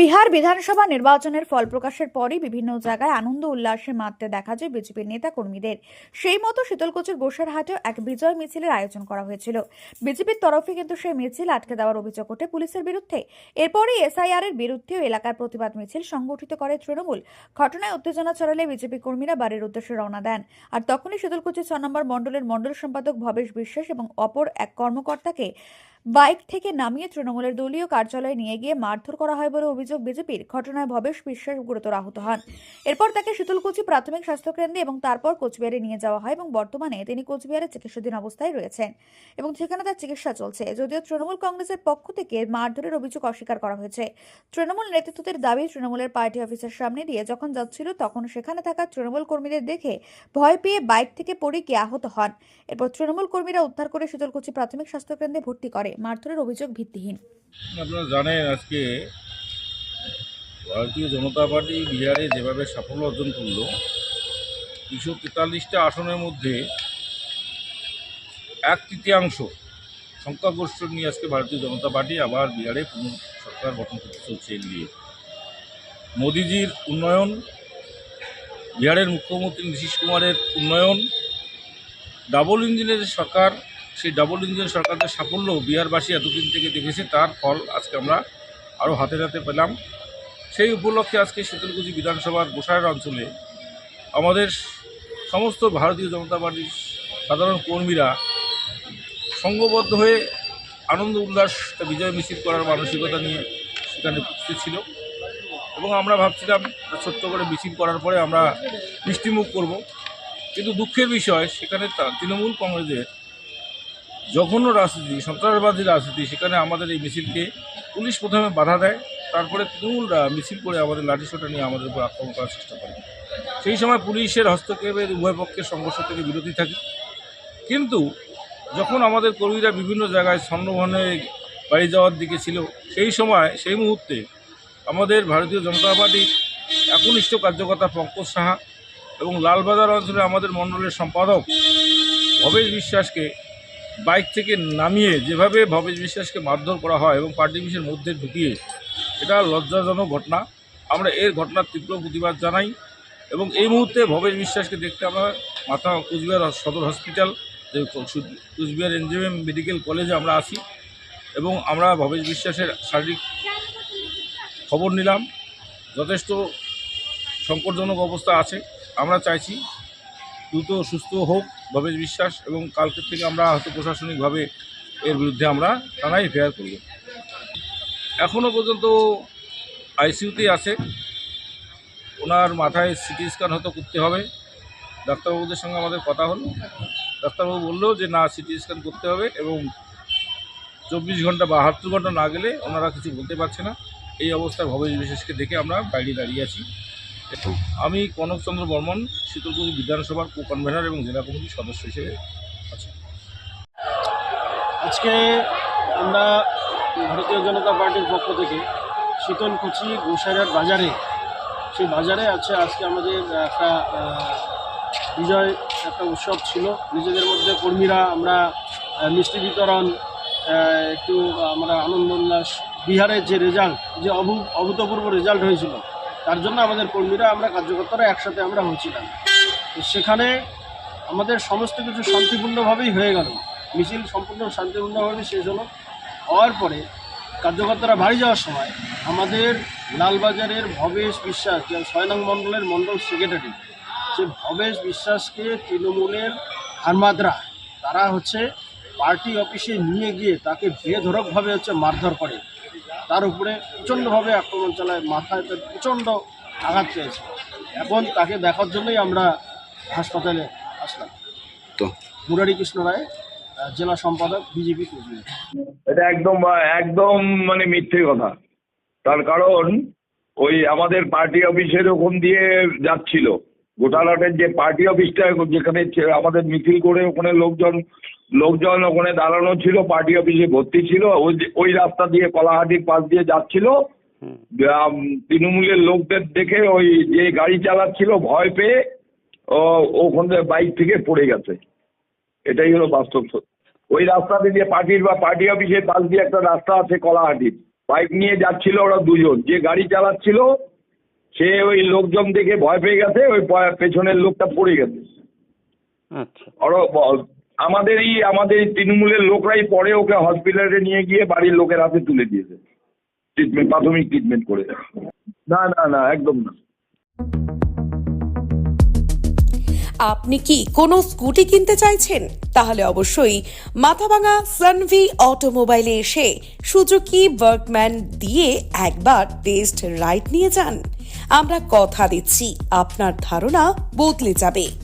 বিহার বিধানসভা নির্বাচনের ফল প্রকাশের পরই বিভিন্ন জায়গায় আনন্দ উল্লাসে মাততে দেখা যায় বিজেপির নেতা কর্মীদের সেই মতো শীতলকুচির গোসারহাটেও এক বিজয় মিছিলের আয়োজন করা হয়েছিল। বিজেপির তরফে কিন্তু সেই মিছিল আটকে দেওয়ার অভিযোগ ওঠে পুলিশের বিরুদ্ধে। এরপরই এসআইআর এর বিরুদ্ধেও এলাকার প্রতিবাদ মিছিল সংগঠিত করে তৃণমূল। ঘটনায় উত্তেজনা ছড়ালে বিজেপি কর্মীরা বাড়ির উদ্দেশ্যে রওনা দেন। আর তখনই শীতলকুচি ছ নম্বর মণ্ডলের মণ্ডল সম্পাদক ভবেশ বিশ্বাস এবং অপর এক কর্মকর্তাকে বাইক থেকে নামিয়ে তৃণমূলের দলীয় কার্যালয়ে নিয়ে গিয়ে মারধর করা হয় বলে অভিযোগ বিজেপির। ঘটনায় ভবেশ বিশ্বাস গুরুতর আহত হন। এরপর তাকে শীতলকুচি প্রাথমিক স্বাস্থ্যকেন্দ্রে এবং তারপর কোচবিহারে নিয়ে যাওয়া হয় এবং বর্তমানে তিনি কোচবিহারে চিকিৎসাধীন অবস্থায় রয়েছেন এবং সেখানে তার চিকিৎসা চলছে। যদিও তৃণমূল কংগ্রেসের পক্ষ থেকে মারধরের অভিযোগ অস্বীকার করা হয়েছে। তৃণমূল নেতৃত্বের দাবি তৃণমূলের পার্টি অফিসের সামনে দিয়ে যখন যাচ্ছিল তখন সেখানে থাকা তৃণমূল কর্মীদের দেখে ভয় পেয়ে বাইক থেকে পড়ে গিয়ে আহত হন। এরপর তৃণমূল কর্মীরা উদ্ধার করে শীতলকুচি প্রাথমিক স্বাস্থ্যকেন্দ্রে ভর্তি করে। মারধরের অভিযোগ ভিত্তিহীন। আপনারা জানেন আজকে ভারতীয় জনতা পার্টি বিহারে যেভাবে সাফল্য অর্জন করল দুশো তেতাল্লিশটা আসনের মধ্যে এক তৃতীয়াংশ সংখ্যাগরিষ্ঠ নিয়ে আজকে ভারতীয় জনতা পার্টি আবার বিহারে পুনঃ সরকার গঠন করতে চলছে এনডিএ মোদিজির উন্নয়ন, বিহারের মুখ্যমন্ত্রী নীতিশ কুমারের উন্নয়ন, ডাবল ইঞ্জিনের সরকার সেই ডাবল ইঞ্জিন সরকারের সাফল্য বিহারবাসী এতদিন থেকে দেখেছে, তার ফল আজকে আমরা আরও হাতে হাতে পেলাম। সেই উপলক্ষে আজকে শীতলকুচি বিধানসভার গোসাইয়ের অঞ্চলে আমাদের সমস্ত ভারতীয় জনতা পার্টির সাধারণ কর্মীরা সঙ্গবদ্ধ হয়ে আনন্দ, উল্লাস বিজয় মিছিল করার মানসিকতা নিয়ে সেখানে উপস্থিত ছিল। এবং আমরা ভাবছিলাম ছোট্ট করে মিছিল করার পরে আমরা মিষ্টিমুখ করব। কিন্তু দুঃখের বিষয়, সেখানে তৃণমূল কংগ্রেসের জঘন্য রাজনীতি, সন্ত্রাসবাদী রাজনীতি, সেখানে আমাদের এই মিছিলকে পুলিশ প্রথমে বাধা দেয়, তারপরে তৃণমূলরা মিছিল করে আমাদের লাঠিসোঁটা নিয়ে আমাদের উপর আক্রমণ করার চেষ্টা করে। সেই সময় পুলিশের হস্তক্ষেপের উভয় পক্ষের সংঘর্ষ থেকে বিরতি থাকি। কিন্তু যখন আমাদের কর্মীরা বিভিন্ন জায়গায় স্বর্ণভনে বাড়ি যাওয়ার দিকে ছিল, সেই সময়, সেই মুহূর্তে আমাদের ভারতীয় জনতা পার্টির একনিষ্ঠ কার্যকর্তা পঙ্কজ সাহা এবং লালবাজার অঞ্চলে আমাদের মণ্ডলের সম্পাদক ভবেশ বিশ্বাসকে বাইক থেকে নামিয়ে যেভাবে ভবেশ বিশ্বাসকে মারধর করা হয় এবং পার্টি অফিসের মধ্যে ঢুকিয়ে, এটা লজ্জাজনক ঘটনা। আমরা এর ঘটনার তীব্র প্রতিবাদ জানাই এবং এই মুহূর্তে ভবেশ বিশ্বাসকে দেখতে আমরা মাথা কুচবিহার সদর হসপিটাল, যে কুচবিহার এনজিএম মেডিকেল কলেজে আমরা আসি এবং আমরা ভবেশ বিশ্বাসের শারীরিক খবর নিলাম। যথেষ্ট সংকটজনক অবস্থা আছে। আমরা চাইছি দ্রুত সুস্থ হোক। ভবেশ বিশ্বাস এবং কালকে থেকে আমরা হয়তো প্রশাসনিকভাবে এর বিরুদ্ধে আমরা থানায় এফআইআর করব। এখনও পর্যন্ত আইসিইউতেই আছে। ওনার মাথায় সিটি স্ক্যান হয়তো করতে হবে। ডাক্তারবাবুদের সঙ্গে আমাদের কথা হলো। ডাক্তারবাবু বলল যে, না, সিটি স্ক্যান করতে হবে এবং চব্বিশ ঘণ্টা বা বাহাত্তর ঘণ্টা না গেলে ওনারা কিছু বলতে পারছে না। এই অবস্থায় ভবেশ বিশেষকে দেখে আমরা বাইরে দাঁড়িয়ে আছি। আমি কনকচন্দ্র বর্মন, শীতলকুচি বিধানসভার কো কনভেনার এবং জেলা কমিটির সদস্য হিসেবে আছি। আজকে আমরা ভারতীয় জনতা পার্টির পক্ষ থেকে শীতলকুচি গোসাইরার বাজারে, সেই বাজারে আছে, আজকে আমাদের একটা বিজয়, একটা উৎসব ছিল। নিজেদের মধ্যে কর্মীরা আমরা মিষ্টি বিতরণ একটু আমরা আনন্দ উল্লাস, বিহারের যে রেজাল্ট যে অভূ, অভূতপূর্ব রেজাল্ট হয়েছিল তার জন্য আমাদের কর্মীরা, আমরা কার্যকর্তারা একসাথে আমরা হয়েছিলাম সেখানে আমাদের সমস্ত কিছু শান্তিপূর্ণভাবেই হয়ে গেল। মিছিল সম্পূর্ণ শান্তিপূর্ণভাবে শেষ হলো। হওয়ার পরে কার্যকর্তারা বাড়ি যাওয়ার সময় আমাদের লালবাজারের ভবেশ বিশ্বাস, যে ছয় নং মণ্ডলের মণ্ডল সেক্রেটারি, সে ভবেশ বিশ্বাসকে তৃণমূলের হারমাদরা, তারা হচ্ছে পার্টি অফিসে নিয়ে গিয়ে তাকে বেধরকভাবে হচ্ছে মারধর করে। তার উপরে প্রচণ্ডভাবে আক্রমণ চালায় মাথায় তার প্রচণ্ড আঘাত পেয়েছে। এখন তাকে দেখার জন্যই আমরা হাসপাতালে আসলাম। তো? মুরারি কৃষ্ণ রায় আহ, জেলা সম্পাদক বিজেপি কোচবিহার এটা একদম একদম মানে মিথ্যে কথা। তার কারণ ওই আমাদের পার্টি অফিসের ওখান দিয়ে যাচ্ছিল। গোটালাটের যে পার্টি অফিসটা যেখানে আমাদের মিছিল করে ওখানে লোকজন লোকজন ওখানে দাঁড়ানো ছিল পার্টি অফিসে ভর্তি ছিল ওই ওই রাস্তা দিয়ে কলাহাটির পাশ দিয়ে যাচ্ছিল। তৃণমূলের লোকদের দেখে ওই যে গাড়ি চালাচ্ছিল ভয় পেয়ে ওখান থেকে বাইক থেকে পড়ে গেছে। এটাই হলো বাস্তব ওই রাস্তাতে দিয়ে পার্টির বা পার্টি অফিসের পাশ দিয়ে একটা রাস্তা আছে কলাহাটির। বাইক নিয়ে যাচ্ছিল ওরা দুজন। যে গাড়ি চালাচ্ছিল সে ওই লোকজন দেখে ভয় পেয়ে গেছে ওই পেছনের লোকটা পড়ে গেছে। আচ্ছা। ওরা ব- আমাদেরই, আমাদের এই তৃণমূলের লোকরাই পরে ওকে হসপিটালে নিয়ে গিয়ে বাড়ির লোকের হাতে তুলে দিয়েছে। ট্রিটমেন্ট প্রাথমিক ট্রিটমেন্ট করে। না না না, একদম না। আপনি কি কোনো স্কুটি কিনতে চাইছেন? তাহলে অবশ্যই মাথাভাঙা সানভি অটোমোবাইলে এসে সুজুকি ওয়ার্কম্যান দিয়ে একবার টেস্ট রাইড নিয়ে যান। আমরা কথা দিচ্ছি, আপনার ধারণা বদলে যাবে।